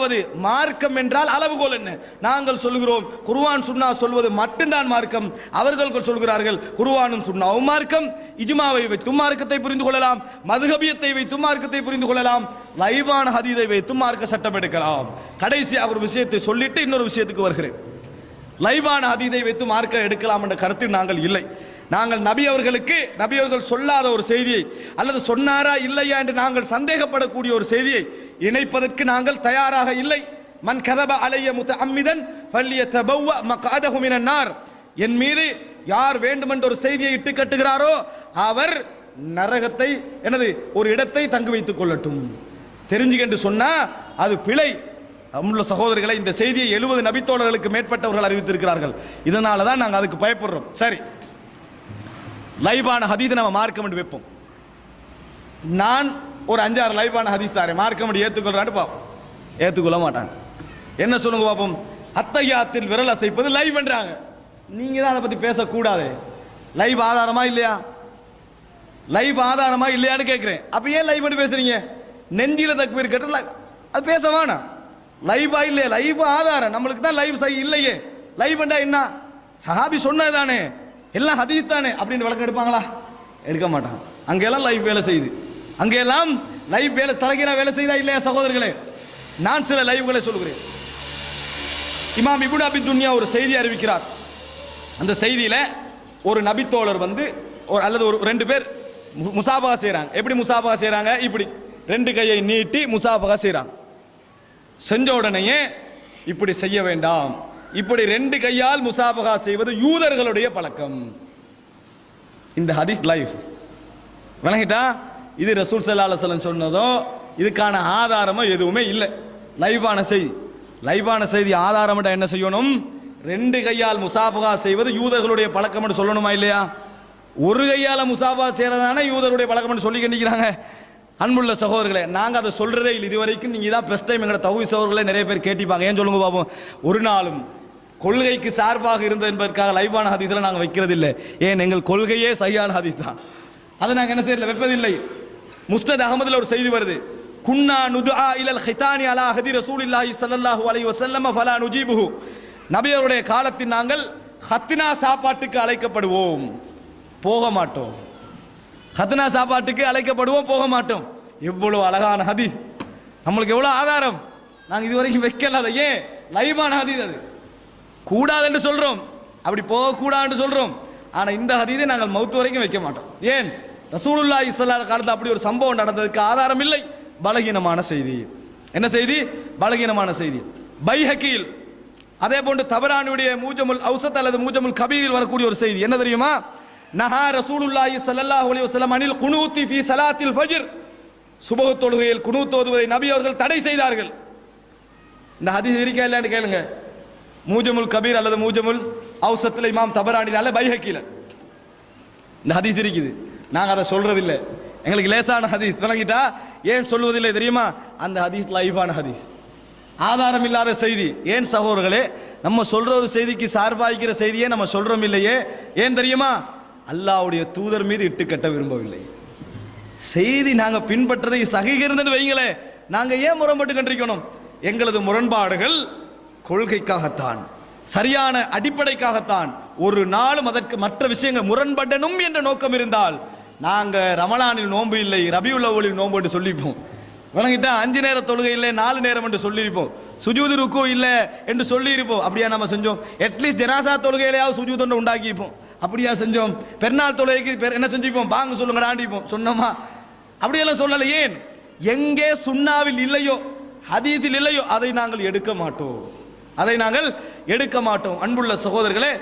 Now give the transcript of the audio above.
இரண்டாவது மார்க்கம் என்றால் அளவுகோல் என்ன? நாங்கள் சொல்கிறோம் குருவான் சுன்னா சொல்வது மட்டும்தான் மார்க்கம். அவர்கள் சொல்கிறார்கள் குருவானும் சுண்ணாவும் மார்க்கம். இஜுமாவை வைத்தும் மார்க்கத்தை புரிந்து கொள்ளலாம். மதுகபியத்தை வைத்தும் மார்க்கத்தை புரிந்து கொள்ளலாம். லைவான ஹதீதை வைத்தும் மார்க்க சட்டம் எடுக்கலாம். கடைசியாக ஒரு விஷயத்தை சொல்லிட்டு இன்னொரு விஷயத்துக்கு வருகிறேன். லைவான ஹதீதை வைத்து மார்க்க எடுக்கலாம் என்ற கருத்தில் நாங்கள் இல்லை. நாங்கள் நபி அவர்களுக்கு நபி அவர்கள் சொல்லாத ஒரு செய்தியை அல்லது சொன்னாரா இல்லையா என்று நாங்கள் சந்தேகப்படக்கூடிய ஒரு செய்தியை இணைப்பதற்கு நாங்கள் தயாராக இல்லை. மன் கதப அலைய முத்த அம்மிதன் பள்ளிய தபவ மகாதகு என் மீது யார் வேண்டுமென்ற ஒரு செய்தியை இட்டு கட்டுகிறாரோ அவர் நரகத்தை எனது ஒரு இடத்தை தங்கு வைத்துக் கொள்ளட்டும். தெரிஞ்சுக்கென்று சொன்னா அது பிழை. அமுள்ள சகோதரிகளை இந்த செய்தியை எழுபது நபித்தோழர்களுக்கு மேற்பட்டவர்கள் அறிவித்திருக்கிறார்கள். இதனால தான் நாங்கள் அதுக்கு பயப்படுறோம். சரி. லைவான ஹதீதை நம்ம மார்க்க என்று வைப்போம். நான் ஒரு அஞ்சாறு லைவான ஹதீஸ் தாரேன். மார்க்க என்று ஏற்றுக்கொள்றான்னு பார்ப்போம் ஏற்றுக்கொள்ள மாட்டாங்க. என்ன சொல்லுங்க பார்ப்போம் அத்தகையாத்தில் விரல் அசைப்பது லைவ் பண்ணுறாங்க நீங்கள் தான் அதை பற்றி பேசக்கூடாது. லைவ் ஆதாரமா இல்லையா? லைவ் ஆதாரமா இல்லையான்னு கேட்குறேன் அப்போ ஏன் லைவ் பண்ணி பேசுறீங்க? நெஞ்சில தக்பீர் கட்டு அது பேச வேணாம். லைவா இல்லையா? லைவ் ஆதாரம். நம்மளுக்கு தான் லைவ் சை இல்லையே. லைவ் என்ன? சஹாபி சொன்னது தானே எல்லாம் ஹதீஸ் தானே அப்படின்னு விளக்கம் எடுப்பாங்களா? எடுக்க மாட்டாங்க அங்கெல்லாம் லைவ் வேலை செய்யுது. அங்கெல்லாம் லைவ் வேலை தலைகீழா வேலை செய்தா இல்லையா சகோதரர்களே? நான் சில லைவ்களை சொல்கிறேன் இமாம் இபுன் அபி துன்யா ஒரு செய்தி அறிவிக்கிறார். அந்த செய்தியில் ஒரு நபித்தோழர் வந்து ஒரு அல்லது ஒரு ரெண்டு பேர் முசாபகா செய்கிறாங்க எப்படி முசாபகா செய்கிறாங்க இப்படி ரெண்டு கையை நீட்டி முசாபகா செய்கிறாங்க செஞ்ச உடனேயே இப்படி செய்ய வேண்டாம். இப்படி ரெண்டு கையால் முசாபகா செய்வது யூதர்களுடைய பழக்கம். இந்த ஹதீஸ் லைஃப் விளங்கிட்டா? இது ரசூல் சல்லா அலுவலம் சொன்னதோ இதுக்கான ஆதாரமோ எதுவுமே இல்லை. லைவான செய்தி. லைவான செய்தி ஆதாரம் என்ன செய்யணும்? ரெண்டு கையால் முசாபகா செய்வது யூதர்களுடைய பழக்கம் சொல்லணுமா இல்லையா? ஒரு கையால் முசாபா செய்யறதானே யூதருடைய பழக்கம் சொல்லி கண்டிக்கிறாங்க. அன்புள்ள சகோதரர்களே நாங்கள் அதை சொல்றதே இல்லை. இதுவரைக்கும் நீங்கள் தான் ஃபஸ்ட் டைம் எங்களோட தகுதி சகோதரர்களே நிறைய பேர் கேட்டிப்பாங்க ஏன் சொல்லுங்க பாப்போம். ஒரு நாளும் கொள்கைக்கு சார்பாக இருந்தது என்பதற்காக லைவான ஹதீஸில் நாங்கள் வைக்கிறது இல்லை ஏன்? எங்கள் கொள்கையே சரியான ஹதீஸ் தான். அதை நாங்கள் என்ன செய்யல வைப்பதில்லை. முஸ்னத் அகமதுல ஒரு செய்தி வருது. குன்னா நுதுஆ இலல் ஹிதானி அலா ஹதி ரசூலில்லாஹி ஸல்லல்லாஹு அலைஹி வஸல்லம் ஃபலா நுஜீபுஹு. நபியருடைய காலத்தில் நாங்கள் ஹத்தினா சாப்பாட்டுக்கு அழைக்கப்படுவோம். போக மாட்டோம். ஹத்னா சாப்பாட்டுக்கு அழைக்கப்படுவோம் போக மாட்டோம். எவ்வளவு அழகான ஹதீஸ். நம்மளுக்கு எவ்வளோ ஆதாரம். நாங்கள் இதுவரைக்கும் வைக்கல அதை. ஏன்? லைவான ஹதீஸ் அது. கூடாதுன்னு சொல்றோம். அப்படி போகக்கூடாதுன்னு சொல்றோம். ஆனா இந்த ஹதீதை நாங்கள் மௌத்து வரைக்கும் வைக்க மாட்டோம். ஏன்? ரசூலுல்லா இஸ்லா காலத்தில் அப்படி ஒரு சம்பவம் நடந்ததுக்கு ஆதாரம் இல்லை. பலகீனமான செய்தி. என்ன செய்தி? பலகீனமான செய்தி. பைஹக்கீல் அதே போன்று தபரானுடைய மூஜமுல் அவுசத் அல்லது மூஜமுல் கபீரில் வரக்கூடிய ஒரு செய்தி. என்ன தெரியுமா? நஹா ரசூலுல்லாஹி ஸல்லல்லாஹு அலைஹி வஸல்லம் அனில் குனூத்தி ஃபீ ஸலாத்தில் ஃபஜ்ர். சுபஹ் தொழுகையில் குனூத் ஓதுவதை நபி அவர்கள் தடை செய்தார்கள். இந்த ஹதீஸ் இருக்கா இல்லைன்னு கேளுங்க. மூஜமுல் கபீர் அல்லது மூஜமுல் அவுசத்தில் இமாம் தபராடினால பைஹக்கில. இந்த ஹதீஸ் இருக்குது. நாங்கள் அதை சொல்றதில்லை. எங்களுக்கு லேசான ஹதீஸ். விளங்கிட்டா ஏன் சொல்வதில்லை தெரியுமா? அந்த ஹதீஸ் லைஃபான ஹதீஸ். ஆதாரம் இல்லாத செய்தி. ஏன் சகோதரர்களே நம்ம சொல்ற ஒரு செய்திக்கு சார்பாய்க்கிற செய்தியே நம்ம சொல்றோம் இல்லையே? ஏன் தெரியுமா? அல்லாவுடைய தூதர் மீது இட்டு கட்ட விரும்பவில்லை. செய்தி நாங்கள் பின்பற்றதை சகிகிறதுன்னு வைங்களே நாங்கள் ஏன் முரண்பட்டு கண்டிருக்கணும் எங்களது முரண்பாடுகள் கொள்கைக்காகத்தான் சரியான அடிப்படைக்காகத்தான் ஒரு நாளும் அதற்கு மற்ற விஷயங்கள் முரண்படணும் என்ற நோக்கம் இருந்தால் நாங்கள் ரமலானில் நோன்பு இல்லை ரபியுல் நோன்பு என்று சொல்லிப்போம். வணங்கிட்டா அஞ்சு நேர தொழுகை இல்லை நாலு நேரம் என்று சொல்லியிருப்போம். சுஜூது ருக்கு இல்லை என்று சொல்லியிருப்போம். அப்படியா நம்ம செஞ்சோம். அட்லீஸ்ட் ஜனாசா தொழுகையிலையாவது சுஜூத் ஒன்று உண்டாக்கிப்போம் அப்படியா செஞ்சோம். பெருநாள் தொழுகைக்கு என்ன செஞ்சுப்போம்? பாங்க சொல்லுங்க ஆண்டிப்போம். சொன்னோமா? அப்படியெல்லாம் சொல்லலை. ஏன்? எங்கே சுண்ணாவில் இல்லையோ அதீதில் இல்லையோ அதை நாங்கள் எடுக்க மாட்டோம். அதை நாங்கள் எடுக்க மாட்டோம். அன்புள்ள சகோதரர்களே